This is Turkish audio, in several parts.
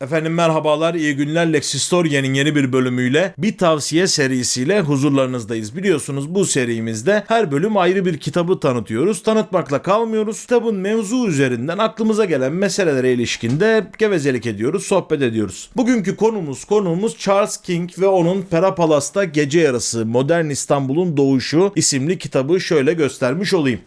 Efendim merhabalar, iyi günler. Lexistoria'nın yeni bir bölümüyle bir tavsiye serisiyle huzurlarınızdayız. Biliyorsunuz bu serimizde her bölüm ayrı bir kitabı tanıtıyoruz. Tanıtmakla kalmıyoruz. Kitabın mevzu üzerinden aklımıza gelen meselelere ilişkinde gevezelik ediyoruz, sohbet ediyoruz. Bugünkü konumuz konuğumuz Charles King ve onun Pera Palas'ta Gece Yarısı Modern İstanbul'un Doğuşu isimli kitabı şöyle göstermiş olayım.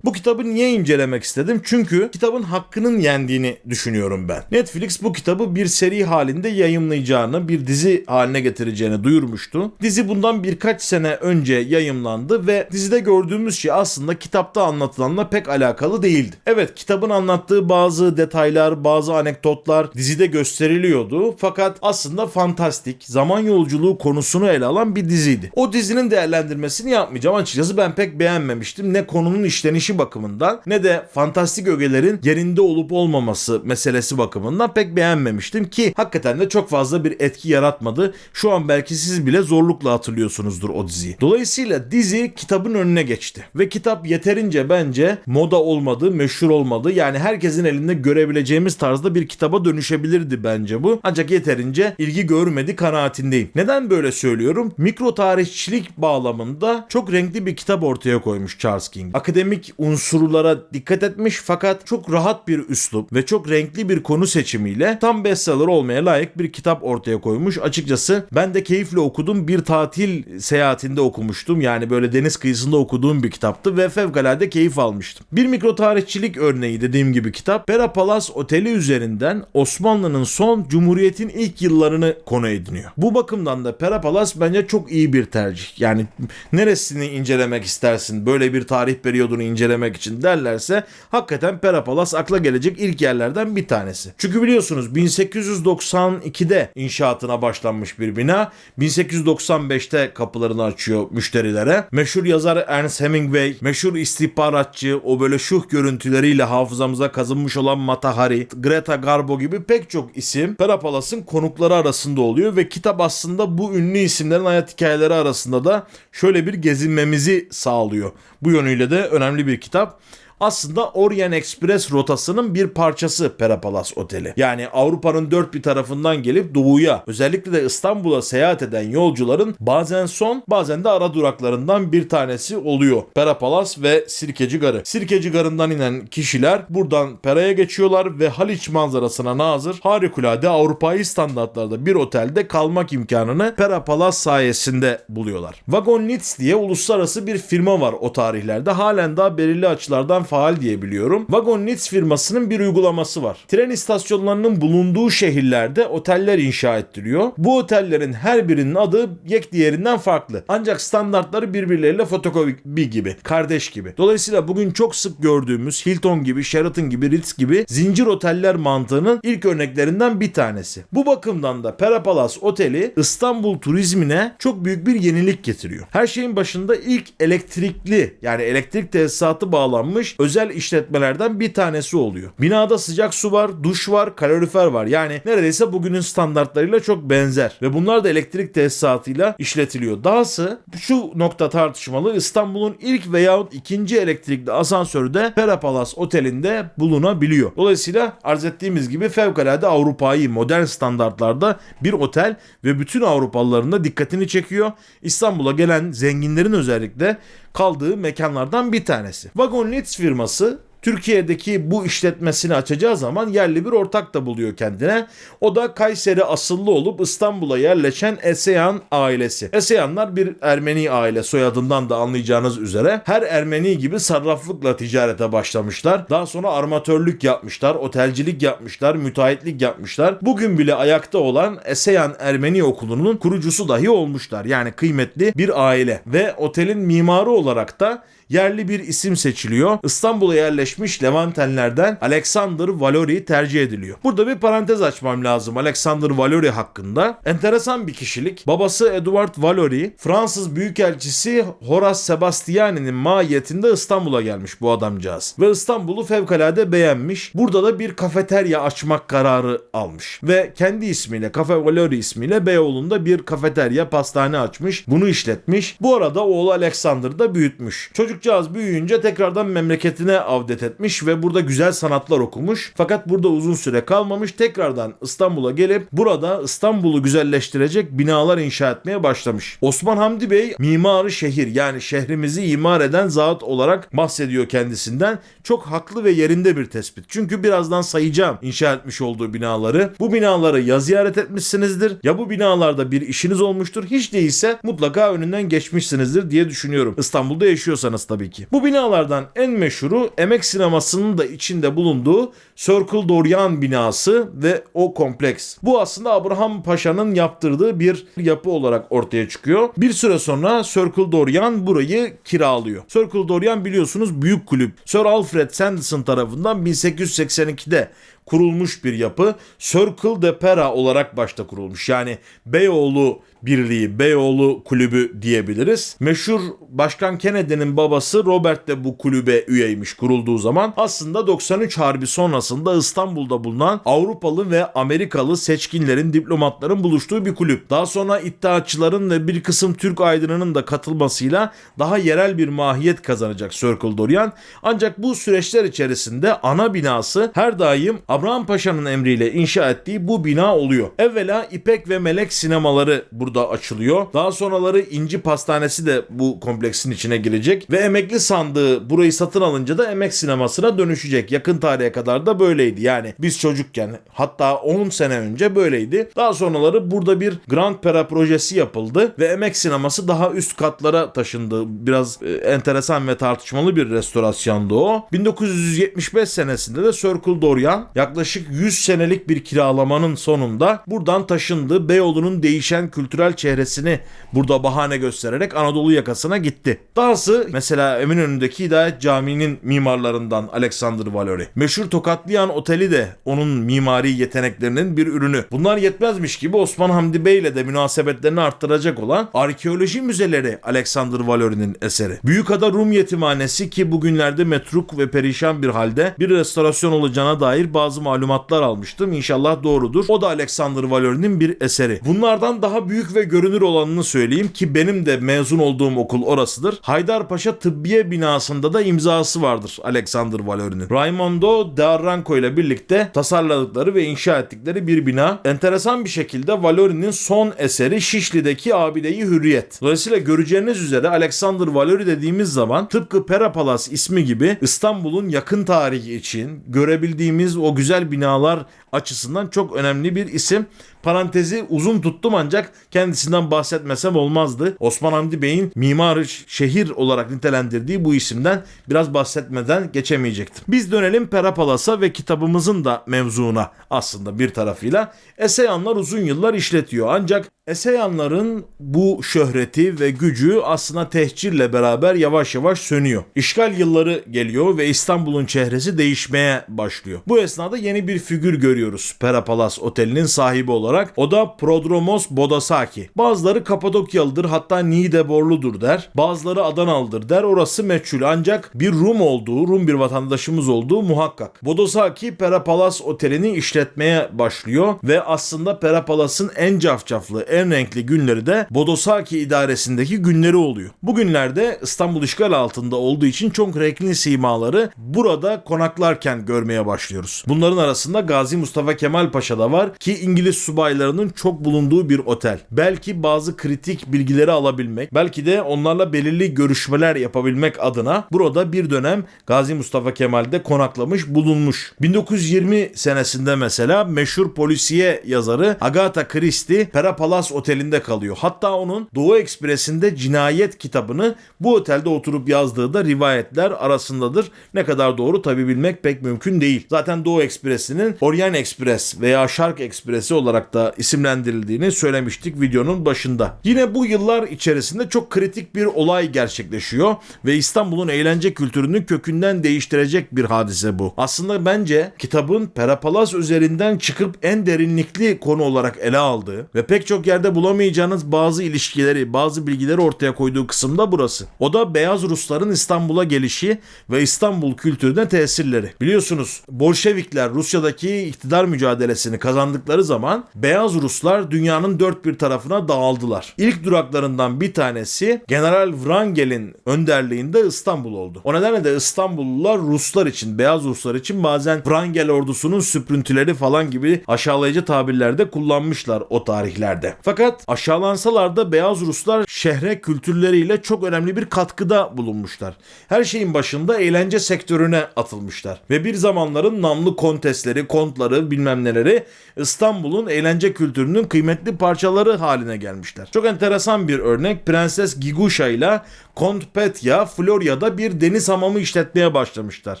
Bu kitabı niye incelemek istedim? Çünkü kitabın hakkının yendiğini düşünüyorum ben. Netflix bu kitabı bir seri halinde yayımlayacağını, bir dizi haline getireceğini duyurmuştu. Dizi bundan birkaç sene önce yayımlandı ve dizide gördüğümüz şey aslında kitapta anlatılanla pek alakalı değildi. Evet, kitabın anlattığı bazı detaylar, bazı anekdotlar dizide gösteriliyordu fakat aslında fantastik, zaman yolculuğu konusunu ele alan bir diziydi. O dizinin değerlendirmesini yapmayacağım. Açıkçası ben pek beğenmemiştim. Ne konunun işlenişi bakımından ne de fantastik ögelerin yerinde olup olmaması meselesi bakımından pek beğenmemiştim ki hakikaten de çok fazla bir etki yaratmadı. Şu an belki siz bile zorlukla hatırlıyorsunuzdur o diziyi. Dolayısıyla dizi kitabın önüne geçti ve kitap yeterince bence moda olmadı, meşhur olmadı. Yani herkesin elinde görebileceğimiz tarzda bir kitaba dönüşebilirdi bence bu. Ancak yeterince ilgi görmedi kanaatindeyim. Neden böyle söylüyorum? Mikro tarihçilik bağlamında çok renkli bir kitap ortaya koymuş Charles King. Akademik unsurlara dikkat etmiş fakat çok rahat bir üslup ve çok renkli bir konu seçimiyle tam bestseller olmaya layık bir kitap ortaya koymuş. Açıkçası ben de keyifle okudum. Bir tatil seyahatinde okumuştum. Yani böyle deniz kıyısında okuduğum bir kitaptı ve fevkalade keyif almıştım. Bir mikro tarihçilik örneği dediğim gibi kitap Pera Palas Oteli üzerinden Osmanlı'nın son Cumhuriyet'in ilk yıllarını konu ediniyor. Bu bakımdan da Pera Palas bence çok iyi bir tercih. Yani neresini incelemek istersin böyle bir tarih periyodunu incelemek için derlerse hakikaten Pera Palas akla gelecek ilk yerlerden bir tanesi. Çünkü biliyorsunuz 1892'de inşaatına başlanmış bir bina. 1895'te kapılarını açıyor müşterilere. Meşhur yazar Ernest Hemingway, meşhur istihbaratçı, o böyle şuh görüntüleriyle hafızamıza kazınmış olan Mata Hari, Greta Garbo gibi pek çok isim Pera Palas'ın konukları arasında oluyor ve kitap aslında bu ünlü isimlerin hayat hikayeleri arasında da şöyle bir gezinmemizi sağlıyor. Bu yönüyle de önemli bir kitap aslında Orient Express rotasının bir parçası Perapalas Oteli. Yani Avrupa'nın dört bir tarafından gelip doğuya özellikle de İstanbul'a seyahat eden yolcuların bazen son bazen de ara duraklarından bir tanesi oluyor. Perapalas ve Sirkeci Garı. Sirkeci Garı'ndan inen kişiler buradan Pera'ya geçiyorlar ve Haliç manzarasına nazır harikulade Avrupa'yı standartlarda bir otelde kalmak imkanını Perapalas sayesinde buluyorlar. Wagon Litz diye uluslararası bir firma var o tarihlerde. Halen daha belirli açılardan faal diye biliyorum. Wagon Litz firmasının bir uygulaması var. Tren istasyonlarının bulunduğu şehirlerde oteller inşa ettiriyor. Bu otellerin her birinin adı yek diğerinden farklı. Ancak standartları birbirleriyle fotokopi gibi, kardeş gibi. Dolayısıyla bugün çok sık gördüğümüz Hilton gibi, Sheraton gibi, Ritz gibi zincir oteller mantığının ilk örneklerinden bir tanesi. Bu bakımdan da Pera Palace Oteli İstanbul turizmine çok büyük bir yenilik getiriyor. Her şeyin başında ilk elektrikli yani elektrik tesisatı bağlanmış özel işletmelerden bir tanesi oluyor. Binada sıcak su var, duş var, kalorifer var. Yani neredeyse bugünün standartlarıyla çok benzer. Ve bunlar da elektrik tesisatıyla işletiliyor. Dahası şu nokta tartışmalı İstanbul'un ilk veyahut ikinci elektrikli asansörü de Pera Palace Oteli'nde bulunabiliyor. Dolayısıyla arz ettiğimiz gibi fevkalade Avrupa'yı modern standartlarda bir otel ve bütün Avrupalıların da dikkatini çekiyor. İstanbul'a gelen zenginlerin özellikle kaldığı mekanlardan bir tanesi. Wagon Litz firması Türkiye'deki bu işletmesini açacağı zaman yerli bir ortak da buluyor kendine. O da Kayseri asıllı olup İstanbul'a yerleşen Eseyan ailesi. Eseyanlar bir Ermeni aile soyadından da anlayacağınız üzere. Her Ermeni gibi sarraflıkla ticarete başlamışlar. Daha sonra armatörlük yapmışlar, otelcilik yapmışlar, müteahhitlik yapmışlar. Bugün bile ayakta olan Eseyan Ermeni Okulu'nun kurucusu dahi olmuşlar. Yani kıymetli bir aile ve otelin mimarı olarak da yerli bir isim seçiliyor. İstanbul'a yerleşmiş Levantenlerden Alexander Valori tercih ediliyor. Burada bir parantez açmam lazım Alexander Valori hakkında. Enteresan bir kişilik. Babası Edward Valori, Fransız Büyükelçisi Horace Sebastiani'nin mahiyetinde İstanbul'a gelmiş bu adamcağız. Ve İstanbul'u fevkalade beğenmiş. Burada da bir kafeterya açmak kararı almış. Ve kendi ismiyle, Cafe Valori ismiyle Beyoğlu'nda bir kafeterya, pastane açmış. Bunu işletmiş. Bu arada oğlu Alexander da büyütmüş. Çocuk Çocukcağız büyüyünce tekrardan memleketine avdet etmiş ve burada güzel sanatlar okumuş. Fakat burada uzun süre kalmamış. Tekrardan İstanbul'a gelip burada İstanbul'u güzelleştirecek binalar inşa etmeye başlamış. Osman Hamdi Bey mimarı şehir yani şehrimizi imar eden zat olarak bahsediyor kendisinden. Çok haklı ve yerinde bir tespit. Çünkü birazdan sayacağım inşa etmiş olduğu binaları. Bu binaları ya ziyaret etmişsinizdir ya bu binalarda bir işiniz olmuştur. Hiç değilse mutlaka önünden geçmişsinizdir diye düşünüyorum. İstanbul'da yaşıyorsanız tabii ki. Bu binalardan en meşhuru Emek Sineması'nın da içinde bulunduğu Circle Dorian binası ve o kompleks. Bu aslında Abraham Paşa'nın yaptırdığı bir yapı olarak ortaya çıkıyor. Bir süre sonra Circle Dorian burayı kiralıyor. Circle Dorian biliyorsunuz büyük kulüp. Sir Alfred Sanderson tarafından 1882'de kurulmuş bir yapı. Circle de Pera olarak başta kurulmuş. Yani Beyoğlu Birliği, Beyoğlu Kulübü diyebiliriz. Meşhur Başkan Kennedy'nin babası Robert de bu kulübe üyeymiş kurulduğu zaman. Aslında 93 Harbi sonrasında İstanbul'da bulunan Avrupalı ve Amerikalı seçkinlerin, diplomatların buluştuğu bir kulüp. Daha sonra iddiaçıların ve bir kısım Türk aydınının da katılmasıyla daha yerel bir mahiyet kazanacak Circle Dorian. Ancak bu süreçler içerisinde ana binası her daim Abraham Paşa'nın emriyle inşa ettiği bu bina oluyor. Evvela İpek ve Melek sinemaları burada açılıyor. Daha sonraları İnci Pastanesi de bu kompleksin içine girecek ve emekli sandığı burayı satın alınca da emek sinemasına dönüşecek. Yakın tarihe kadar da böyleydi. Yani biz çocukken hatta 10 sene önce böyleydi. Daha sonraları burada bir Grand Pera projesi yapıldı ve emek sineması daha üst katlara taşındı. Biraz e, enteresan ve tartışmalı bir restorasyondu o. 1975 senesinde de Circle Dorian yaklaşık 100 senelik bir kiralamanın sonunda buradan taşındı. Beyoğlu'nun değişen kültürel çehresini burada bahane göstererek Anadolu yakasına gitti. Dahası mesela Eminönü'ndeki Hidayet Camii'nin mimarlarından Alexander Valori. Meşhur Tokatlayan Oteli de onun mimari yeteneklerinin bir ürünü. Bunlar yetmezmiş gibi Osman Hamdi Bey ile de münasebetlerini arttıracak olan arkeoloji müzeleri Alexander Valori'nin eseri. Büyükada Rum Yetimhanesi ki bugünlerde metruk ve perişan bir halde bir restorasyon olacağına dair bazı malumatlar almıştım. İnşallah doğrudur. O da Alexander Valori'nin bir eseri. Bunlardan daha büyük ve görünür olanını söyleyeyim ki benim de mezun olduğum okul orasıdır. Haydarpaşa Tıbbiye binasında da imzası vardır Alexander Valori'nin. Raimondo D'Arranco ile birlikte tasarladıkları ve inşa ettikleri bir bina. Enteresan bir şekilde Valori'nin son eseri Şişli'deki Abide-i Hürriyet. Dolayısıyla göreceğiniz üzere Alexander Valori dediğimiz zaman tıpkı Pera Palas ismi gibi İstanbul'un yakın tarihi için görebildiğimiz o güzel binalar açısından çok önemli bir isim. Parantezi uzun tuttum ancak kendisinden bahsetmesem olmazdı. Osman Hamdi Bey'in mimarı şehir olarak nitelendirdiği bu isimden biraz bahsetmeden geçemeyecektim. Biz dönelim Perapalas'a ve kitabımızın da mevzuna aslında bir tarafıyla. Eseyanlar uzun yıllar işletiyor ancak Eseyanların bu şöhreti ve gücü aslında tehcirle beraber yavaş yavaş sönüyor. İşgal yılları geliyor ve İstanbul'un çehresi değişmeye başlıyor. Bu esnada yeni bir figür görüyoruz Perapalas Oteli'nin sahibi olarak. O da Prodromos Bodasaki. Bazıları Kapadokyalıdır hatta Niğdeborludur der. Bazıları Adanalıdır der. Orası meçhul ancak bir Rum olduğu, Rum bir vatandaşımız olduğu muhakkak. Bodosaki Perapalas Oteli'ni işletmeye başlıyor ve aslında Perapalas'ın en cafcaflı, en renkli günleri de Bodosaki idaresindeki günleri oluyor. Bu günlerde İstanbul işgal altında olduğu için çok renkli simaları burada konaklarken görmeye başlıyoruz. Bunların arasında Gazi Mustafa Kemal Paşa da var ki İngiliz subaylarının çok bulunduğu bir otel. Belki bazı kritik bilgileri alabilmek, belki de onlarla belirli görüşmeler yapabilmek adına burada bir dönem Gazi Mustafa Kemal'de konaklamış bulunmuş. 1920 senesinde mesela meşhur polisiye yazarı Agatha Christie Pera Palace Oteli'nde kalıyor. Hatta onun Doğu Ekspresi'nde cinayet kitabını bu otelde oturup yazdığı da rivayetler arasındadır. Ne kadar doğru tabi bilmek pek mümkün değil. Zaten Doğu Ekspresi'nin Orient Express veya Şark Ekspresi olarak da isimlendirildiğini söylemiştik videonun başında. Yine bu yıllar içerisinde çok kritik bir olay gerçekleşiyor ve İstanbul'un eğlence kültürünü kökünden değiştirecek bir hadise bu. Aslında bence kitabın Perapalas üzerinden çıkıp en derinlikli konu olarak ele aldığı ve pek çok yerde bulamayacağınız bazı ilişkileri, bazı bilgileri ortaya koyduğu kısımda burası. O da Beyaz Rusların İstanbul'a gelişi ve İstanbul kültürüne tesirleri. Biliyorsunuz Bolşevikler Rusya'daki iktidar mücadelesini kazandıkları zaman beyaz Ruslar dünyanın dört bir tarafına dağıldılar. İlk duraklarından bir tanesi General Wrangel'in önderliğinde İstanbul oldu. O nedenle de İstanbullular Ruslar için, beyaz Ruslar için bazen Wrangel ordusunun süprüntüleri falan gibi aşağılayıcı tabirlerde kullanmışlar o tarihlerde. Fakat aşağılansalar da beyaz Ruslar şehre kültürleriyle çok önemli bir katkıda bulunmuşlar. Her şeyin başında eğlence sektörüne atılmışlar. Ve bir zamanların namlı kontesleri, kontları bilmem neleri İstanbul'un eğlence kültürünün kıymetli parçaları haline gelmişler. Çok enteresan bir örnek Prenses Gigusha ile Kont Petya Florya'da bir deniz hamamı işletmeye başlamışlar.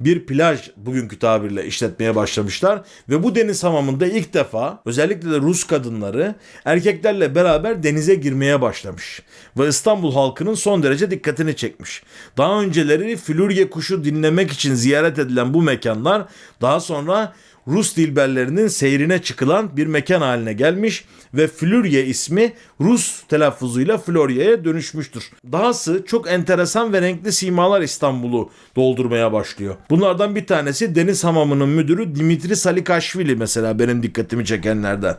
Bir plaj bugünkü tabirle işletmeye başlamışlar ve bu deniz hamamında ilk defa özellikle de Rus kadınları erkeklerle beraber denize girmeye başlamış. Ve İstanbul halkının son derece dikkatini çekmiş. Daha önceleri Flürye kuşu dinlemek için ziyaret edilen bu mekanlar daha sonra Rus dilberlerinin seyrine çıkılan bir mekan haline gelmiş ve Flürye ismi Rus telaffuzuyla Florya'ya dönüşmüştür. Dahası çok enteresan ve renkli simalar İstanbul'u doldurmaya başlıyor. Bunlardan bir tanesi deniz hamamının müdürü Dimitri Salikashvili mesela benim dikkatimi çekenlerden.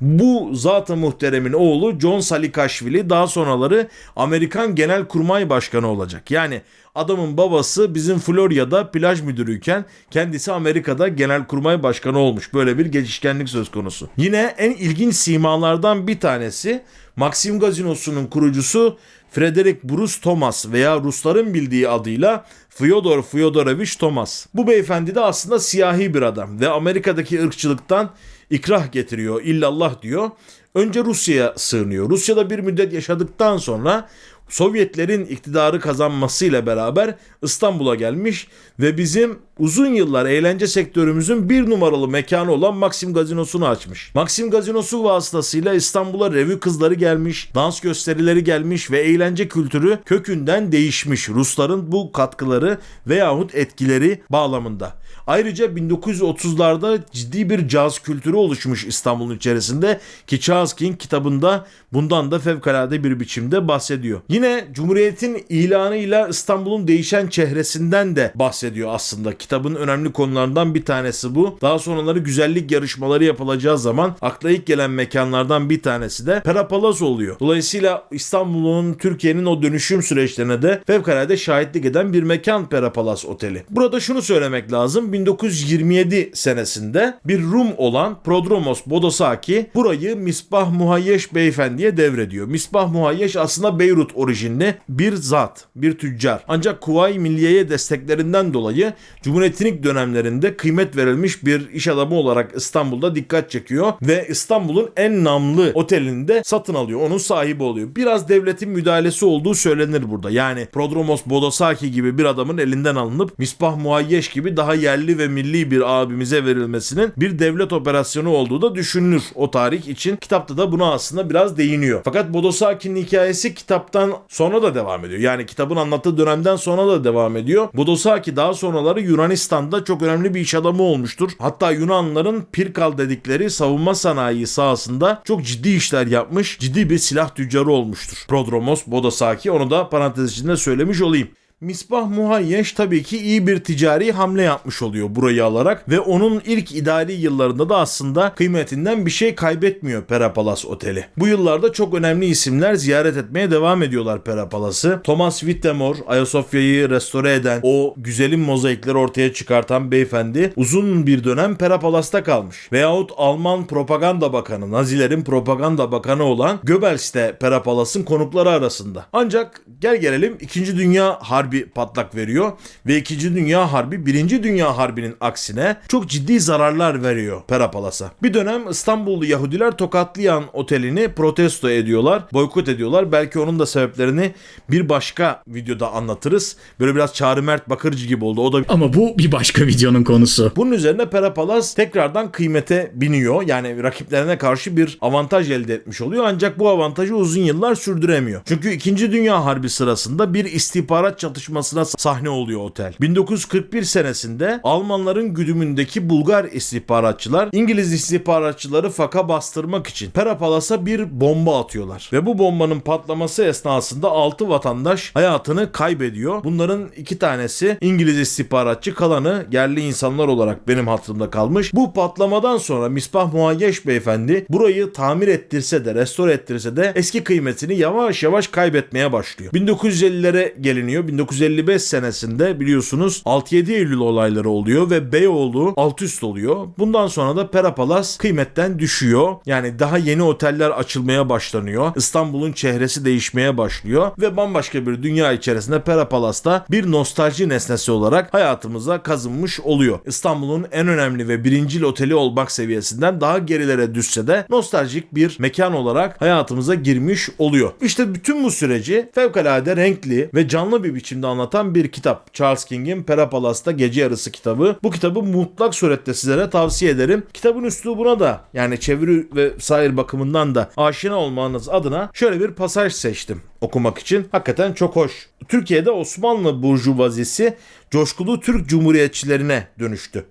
Bu zat-ı muhteremin oğlu John Salikashvili daha sonraları Amerikan Genelkurmay Başkanı olacak. Yani Adamın babası bizim Florya'da plaj müdürüyken kendisi Amerika'da genelkurmay başkanı olmuş. Böyle bir geçişkenlik söz konusu. Yine en ilginç simalardan bir tanesi Maxim Gazinosu'nun kurucusu Frederick Bruce Thomas veya Rusların bildiği adıyla Fyodor Fyodorovich Thomas. Bu beyefendi de aslında siyahi bir adam ve Amerika'daki ırkçılıktan ikrah getiriyor, illallah diyor. Önce Rusya'ya sığınıyor. Rusya'da bir müddet yaşadıktan sonra Sovyetlerin iktidarı kazanmasıyla beraber İstanbul'a gelmiş ve bizim uzun yıllar eğlence sektörümüzün bir numaralı mekanı olan Maxim Gazinosu'nu açmış. Maxim Gazinosu vasıtasıyla İstanbul'a revü kızları gelmiş, dans gösterileri gelmiş ve eğlence kültürü kökünden değişmiş Rusların bu katkıları veyahut etkileri bağlamında. Ayrıca 1930'larda ciddi bir caz kültürü oluşmuş İstanbul'un içerisinde ki Chaskin kitabında bundan da fevkalade bir biçimde bahsediyor. Yine Cumhuriyet'in ilanıyla İstanbul'un değişen çehresinden de bahsediyor aslında. Kitabın önemli konularından bir tanesi bu. Daha sonraları güzellik yarışmaları yapılacağı zaman akla ilk gelen mekanlardan bir tanesi de Perapalaz oluyor. Dolayısıyla İstanbul'un, Türkiye'nin o dönüşüm süreçlerine de fevkalade şahitlik eden bir mekan Perapalaz Oteli. Burada şunu söylemek lazım. 1927 senesinde bir Rum olan Prodromos Bodosaki burayı Misbah Muhayyeş beyefendiye devrediyor. Misbah Muhayyeş aslında Beyrut orijinli bir zat, bir tüccar. Ancak Kuvayi Milliye'ye desteklerinden dolayı Cumhuriyet'in ilk dönemlerinde kıymet verilmiş bir iş adamı olarak İstanbul'da dikkat çekiyor ve İstanbul'un en namlı otelinde satın alıyor. Onun sahibi oluyor. Biraz devletin müdahalesi olduğu söylenir burada. Yani Prodromos Bodosaki gibi bir adamın elinden alınıp Misbah Muayyeş gibi daha yerli ve milli bir abimize verilmesinin bir devlet operasyonu olduğu da düşünülür o tarih için. Kitapta da buna aslında biraz değiniyor. Fakat Bodosaki'nin hikayesi kitaptan sonra da devam ediyor. Yani kitabın anlattığı dönemden sonra da devam ediyor. Bodosaki daha sonraları Yunanistan'da çok önemli bir iş adamı olmuştur. Hatta Yunanların Pirkal dedikleri savunma sanayi sahasında çok ciddi işler yapmış, ciddi bir silah tüccarı olmuştur. Prodromos Bodosaki onu da parantez içinde söylemiş olayım. Misbah Muhayyeş tabii ki iyi bir ticari hamle yapmış oluyor burayı alarak ve onun ilk idari yıllarında da aslında kıymetinden bir şey kaybetmiyor Perapalas Oteli. Bu yıllarda çok önemli isimler ziyaret etmeye devam ediyorlar Perapalas'ı. Thomas Whittemore, Ayasofya'yı restore eden, o güzelim mozaikleri ortaya çıkartan beyefendi uzun bir dönem Perapalas'ta kalmış. Veyahut Alman Propaganda Bakanı, Nazilerin Propaganda Bakanı olan Goebbels de Perapalas'ın konukları arasında. Ancak gel gelelim 2. Dünya Harbi Harbi patlak veriyor ve 2. Dünya Harbi 1. Dünya Harbi'nin aksine çok ciddi zararlar veriyor Perapalas'a. Bir dönem İstanbullu Yahudiler Tokatlıyan otelini protesto ediyorlar, boykot ediyorlar. Belki onun da sebeplerini bir başka videoda anlatırız. Böyle biraz Çağrı Mert Bakırcı gibi oldu. O da Ama bu bir başka videonun konusu. bunun üzerine Perapalas tekrardan kıymete biniyor. Yani rakiplerine karşı bir avantaj elde etmiş oluyor. Ancak bu avantajı uzun yıllar sürdüremiyor. Çünkü 2. Dünya Harbi sırasında bir istihbarat çatışması çatışmasına sahne oluyor otel. 1941 senesinde Almanların güdümündeki Bulgar istihbaratçılar İngiliz istihbaratçıları faka bastırmak için Pera Palas'a bir bomba atıyorlar. Ve bu bombanın patlaması esnasında 6 vatandaş hayatını kaybediyor. Bunların iki tanesi İngiliz istihbaratçı kalanı yerli insanlar olarak benim hatırımda kalmış. Bu patlamadan sonra Misbah Muayyeş beyefendi burayı tamir ettirse de restore ettirse de eski kıymetini yavaş yavaş kaybetmeye başlıyor. 1950'lere geliniyor. 1955 senesinde biliyorsunuz 6-7 Eylül olayları oluyor ve Beyoğlu alt üst oluyor. Bundan sonra da Pera Palas kıymetten düşüyor. Yani daha yeni oteller açılmaya başlanıyor. İstanbul'un çehresi değişmeye başlıyor ve bambaşka bir dünya içerisinde Pera Palas'ta bir nostalji nesnesi olarak hayatımıza kazınmış oluyor. İstanbul'un en önemli ve birincil oteli olmak seviyesinden daha gerilere düşse de nostaljik bir mekan olarak hayatımıza girmiş oluyor. İşte bütün bu süreci fevkalade renkli ve canlı bir biçimde anlatan bir kitap. Charles King'in Pera Palas'ta Gece Yarısı kitabı. Bu kitabı mutlak surette sizlere tavsiye ederim. Kitabın üslubuna da yani çeviri ve sair bakımından da aşina olmanız adına şöyle bir pasaj seçtim okumak için. Hakikaten çok hoş. Türkiye'de Osmanlı burjuvazisi coşkulu Türk cumhuriyetçilerine dönüştü.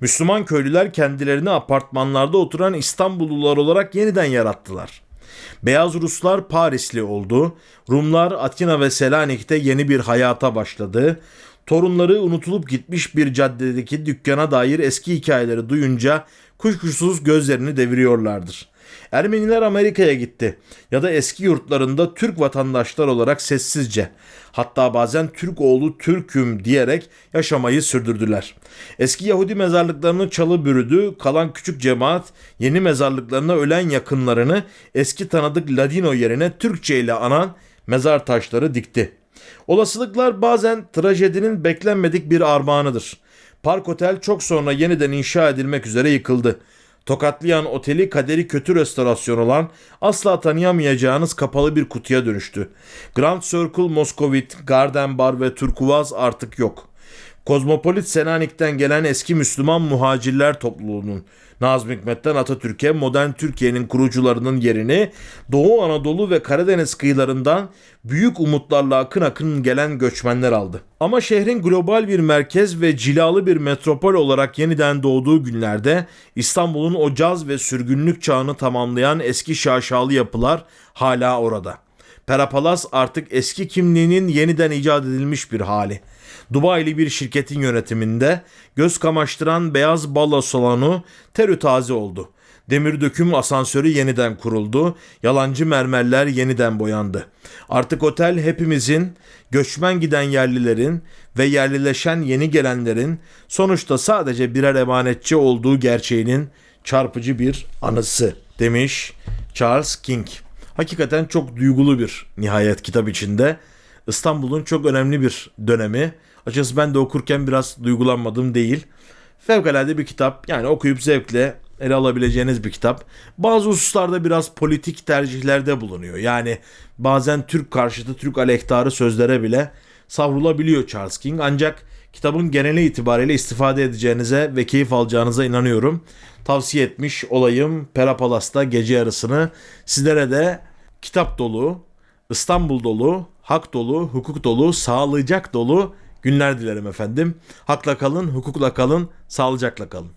Müslüman köylüler kendilerini apartmanlarda oturan İstanbullular olarak yeniden yarattılar. Beyaz Ruslar Parisli oldu. Rumlar Atina ve Selanik'te yeni bir hayata başladı. Torunları unutulup gitmiş bir caddedeki dükkana dair eski hikayeleri duyunca kuşkusuz gözlerini deviriyorlardır. Ermeniler Amerika'ya gitti ya da eski yurtlarında Türk vatandaşlar olarak sessizce hatta bazen Türk oğlu Türküm diyerek yaşamayı sürdürdüler. Eski Yahudi mezarlıklarını çalı bürüdü, kalan küçük cemaat yeni mezarlıklarına ölen yakınlarını eski tanıdık Ladino yerine Türkçe ile anan mezar taşları dikti. Olasılıklar bazen trajedinin beklenmedik bir armağanıdır. Park Otel çok sonra yeniden inşa edilmek üzere yıkıldı. Tokatlayan oteli kaderi kötü restorasyon olan asla tanıyamayacağınız kapalı bir kutuya dönüştü. Grand Circle, Moskovit, Garden Bar ve Turkuaz artık yok. Kozmopolit Selanik'ten gelen eski Müslüman muhacirler topluluğunun Nazım Hikmet'ten Atatürk'e modern Türkiye'nin kurucularının yerini Doğu Anadolu ve Karadeniz kıyılarından büyük umutlarla akın akın gelen göçmenler aldı. Ama şehrin global bir merkez ve cilalı bir metropol olarak yeniden doğduğu günlerde İstanbul'un o caz ve sürgünlük çağını tamamlayan eski şaşalı yapılar hala orada. Perapalas artık eski kimliğinin yeniden icat edilmiş bir hali. Dubai'li bir şirketin yönetiminde göz kamaştıran beyaz balo salonu terü taze oldu. Demir döküm asansörü yeniden kuruldu. Yalancı mermerler yeniden boyandı. Artık otel hepimizin, göçmen giden yerlilerin ve yerlileşen yeni gelenlerin sonuçta sadece birer emanetçi olduğu gerçeğinin çarpıcı bir anısı demiş Charles King. Hakikaten çok duygulu bir nihayet kitap içinde. İstanbul'un çok önemli bir dönemi. Açıkçası ben de okurken biraz duygulanmadım değil. Fevkalade bir kitap. Yani okuyup zevkle ele alabileceğiniz bir kitap. Bazı hususlarda biraz politik tercihlerde bulunuyor. Yani bazen Türk karşıtı, Türk aleyhtarı sözlere bile savrulabiliyor Charles King. Ancak kitabın geneli itibariyle istifade edeceğinize ve keyif alacağınıza inanıyorum. Tavsiye etmiş olayım Pera Palas'ta gece yarısını. Sizlere de kitap dolu, İstanbul dolu, hak dolu, hukuk dolu, sağlayacak dolu günler dilerim efendim. Hakla kalın, hukukla kalın, sağlıcakla kalın.